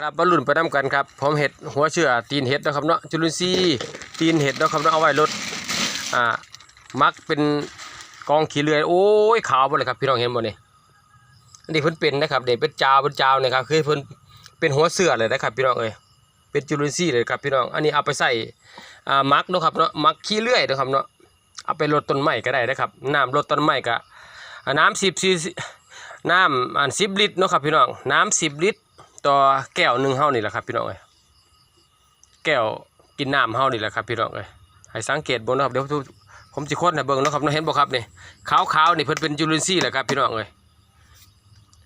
ครับบรรลุนไปน้ำกันครับผมเห็ดหัวเชื่อตีนเห็ดนะครับเนาะจุลินทรีย์ตีนเห็ดนะครับเนาะเอาไว้ลดอ่ามักเป็นกองขี้เลื่อยโอ้ยขาวหมดเลยครับพี่น้องเห็นหมดนี่อันนี้เพิ่นเป็นนะครับเด็กเป็นจาวเป็นจาวเนะครับคือเพิ่นเป็นหัวเสือเลยนะครับพี่น้องเอ้ยเป็นจุลินทรีย์เลยครับพี่น้องอันนี้เอาไปใส่อ่ามักนะครับเนาะมักขี้เลื่อยนะครับเนาะเอาไปลดต้นไม้ก็ได้นะครับน้ำลดต้นไม้ก็น้ำสิบซีน้ำอันสิบลิตรนะครับพี่น้องน้ำสิบลิตร ต่อแก้วหนึ่งเฮานี่แหละครับพี่น้องเอ้ยแก้วกินน้ำเฮานี่แหละครับพี่น้องเอ้ยให้สังเกตบนนะครับเดี๋ยวผมสิโคตรให้เบิ่งนะครับเนาะเห็นบ่ครับนี่ขาวๆนี่เพิ่นเป็นจุลินทรีย์แหละครับพี่น้องเอ้ย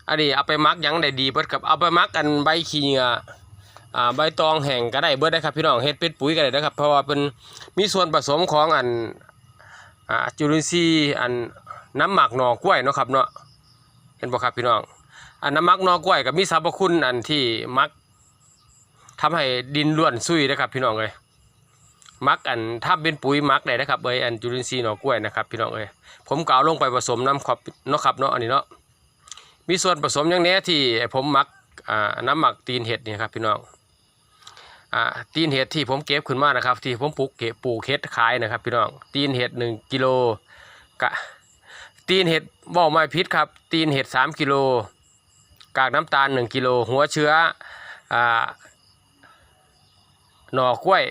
อันนี้เอาไปมักยังได้ดีเบิดครับเอาไปมักกันใบขี้เหงื่ออ่าใบตองแห้งก็ได้เบิดได้ครับพี่น้องเฮ็ดเป็นปุ๋ยก็ได้นะครับเพราะว่าเป็นมีส่วนผสมของอันอ่าจุลินทรีย์อันน้ำหมักหน่อกล้วยเนาะครับเนาะเห็นบ่ครับพี่น้อง อันน้ำมักนอกล้วยกับมีสรรพคุณอันที่มักทำให้ดินล้วนซุยนะครับ พี่น้องเอ้ยมักอันถ้าเป็นปุ๋ยมักได้นะครับเอ้ยอันจุลินทรีย์นอกล้วยนะครับพี่น้องเอ้ยผมกล่าวลงไปผสมน้ำขอบเนาะครับเนาะอันนี้เนาะมีส่วนผสมอย่างนี้ที่ผมมักอ่าน้ำหมักตีนเห็ดนี่ครับพี่น้องอ่าตีนเห็ดที่ผมเก็บขึ้นมานะครับ ที่ผมปลูกเก็บปลูกเห็ดขายนะครับ พี่น้องตีนเห็ดหนึ่งกิโลกะตีนเห็ดบอกไม่พิษครับ ตีนเห็ดสามกิโล กากน้ำตาล 1กิโลหัวเชื้ออหน่อกล้วย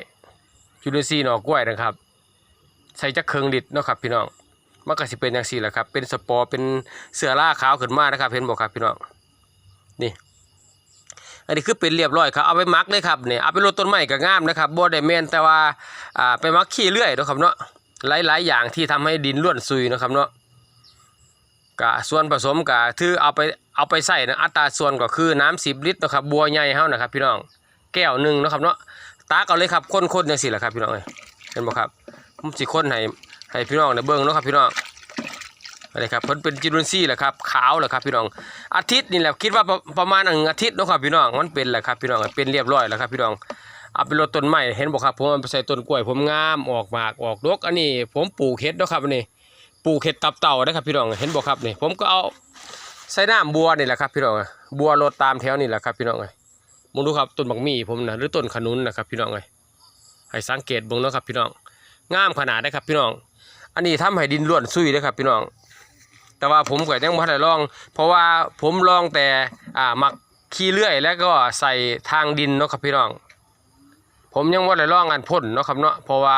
จุลินทรีย์หน่อกล้วยนะครับ ใส่จักเคืองลิตรเนาะครับพี่น้องมันก็สิเป็นอย่างสี่แหละครับ เป็นสปอร์เป็นเสือล่าขาวขึ้นมานะครับเห็นบอกครับพี่น้องนี่อันนี้คือเป็นเรียบร้อยครับเอาไปมักเลยครับเนี่ยเอาไปลดต้นไม้ก็งามนะครับบ่ได้แม่นแต่ว่าอ่าไปมักขี้เลื่อยนะครับเนาะหลายๆอย่างที่ทำให้ดินร่วนซุยนะครับเนาะ กะส่วนผสมกะคือเอาไปเอาไปใส่นะอัตราส่วนก็คือน้ำสิบลิตรนะครับบัวใหญ่เฮานะครับ พี่น้องแก้วหนึ่งนะครับเนาะตากเอาเลยครับคนๆจังซี่แหละครับพี่น้องเอ้ยเห็นบ่ครับผมสิคนให้ให้พี่น้องได้เบิ่งเนาะครับพี่น้องอะไรครับเพิ่นเป็นจิรุนซี่แหละครับขาวแหละครับพี่น้องอาทิตย์นี่แหละคิดว่าประมาณหนึ่งอาทิตย์เนาะครับพี่น้องมันเป็นแหละครับพี่น้องเป็นเรียบร้อยแล้วครับพี่น้องเอาไปลดต้นไม้เห็นบ่ครับผมเอาไปใส่ต้นกล้วยผมงามออกหมากออกดกอันนี้ผมปลูกเห็ดเนาะครับอันนี้ ปลูกเห็ดตับเต่านะครับพี่น้องเห็นบ่ครับนี่ผมก็เอาใส่น้ำบัวนี่แหละครับพี่น้องบัวโรดตามแถวนี่แหละครับพี่น้องมึงดูครับต้นบักมี่ผมนะหรือต้นขนุนนะครับพี่น้องให้สังเกตบงเนาะครับพี่น้องงามขนาดได้ครับพี่น้อง อันนี้ทำให้ดินร่วนซุยนะครับพี่น้อง แต่ว่าผมก็ยังไม่ได้ลอง เพราะว่าผมลองแต่อ่าหมักขี้เลื่อย แล้วก็ใส่ทางดินเนาะครับพี่น้อง ผมยังว่ได้ลองอันพ่นเนาะครับเนาะเพราะว่า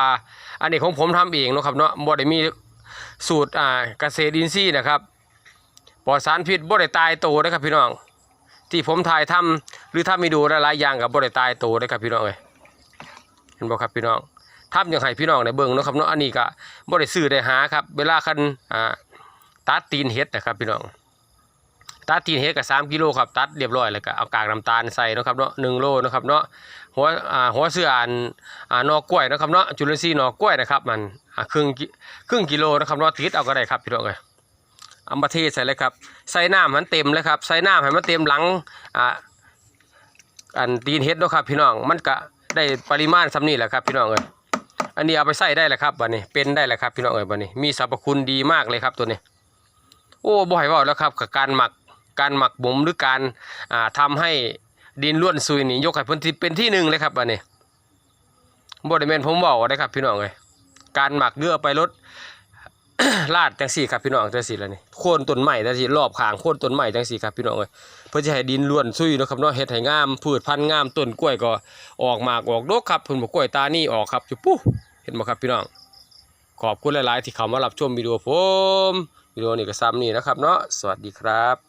อันนี้ของผมทำเองเนาะครับเนาะบ่ได้มี สูตรอ่าเกษตรอินทรีย์นะครับปลอดสารพิษบ่ได้ตายโตนะครับพี่น้องที่ผมถ่ายทำหรือถ้ามีดูหลายๆอย่างกับบ่ได้ตายโตนะครับพี่น้องเลยเห็นบ่ครับพี่น้องทำอย่างไรพี่น้องในเบื้องเนาะครับเนาะอันนี้ก็บ่ได้ซื้อได้หาครับ เวลาคันอ่าตัดตีนเห็ดนะครับพี่น้อง ตัดตีนเห็ดกับสามกิโลครับตัดเรียบร้อยแล้วก็เอากากน้ำตาลใส่นะครับเนาะหนึ่งโลนะครับเนาะหัวอ่าหัวเสื้ออันอ่านอกล้วยนะครับเนาะจุลินทรีย์นอกล้วยนะครับมันอ่าครึ่งกิครึ่งกิโลนะครับเนาะติดเอาก็ได้ครับพี่น้องเอ้ยเอามาเทใส่เลยครับใส่น้ำมันเต็มเลยครับใส่น้ำให้มันเต็มหลังอ่าอันตีนเฮ็ดนะครับพี่น้องมันก็ได้ปริมาณสำนี้แหละครับพี่น้องเอ้ยอันนี้เอาไปใส่ได้แหละครับบัดนี้เป็นได้แหละครับพี่น้องเอ้ยบัดนี้มีสรรพคุณดีมากเลยครับตัวนี้ โอ้บ่ให้เว้าแล้วครับกับการหมัก การหมักบ่มหรือการอ่าทำให้ดินล้วนซุยนี่ยกให้พิ่นที่เป็นที่หนึ่งเลยครับบัดนี้บ่ได้แม่นผมเว้าได้ครับพี่น้องเอ้ยการหมักเกลือไปลดลาดจังสี่ครับพี่น้องจังสี่แล้วนี่โค่นต้นไม้จังสี่รอบขางโค่นต้นไม้จังสี่ครับพี่น้องเอ้ยเพื่อจะให้ดินล้วนซุยนะครับเนาะเฮ็ดให้งามพืชพันธุ์งามต้นกล้วยก็ออกหมากออกดกครับเพิ่นบอกกล้วยตานี่ออกครับจุปุ๊เห็นบ่ครับพี่น้องขอบคุณหลาย ๆ ที่เข้ามารับชมวิดีโอผมวิดีโอนี้ก็ซ้ำนี่นะครับเนาะสวัสดีครับ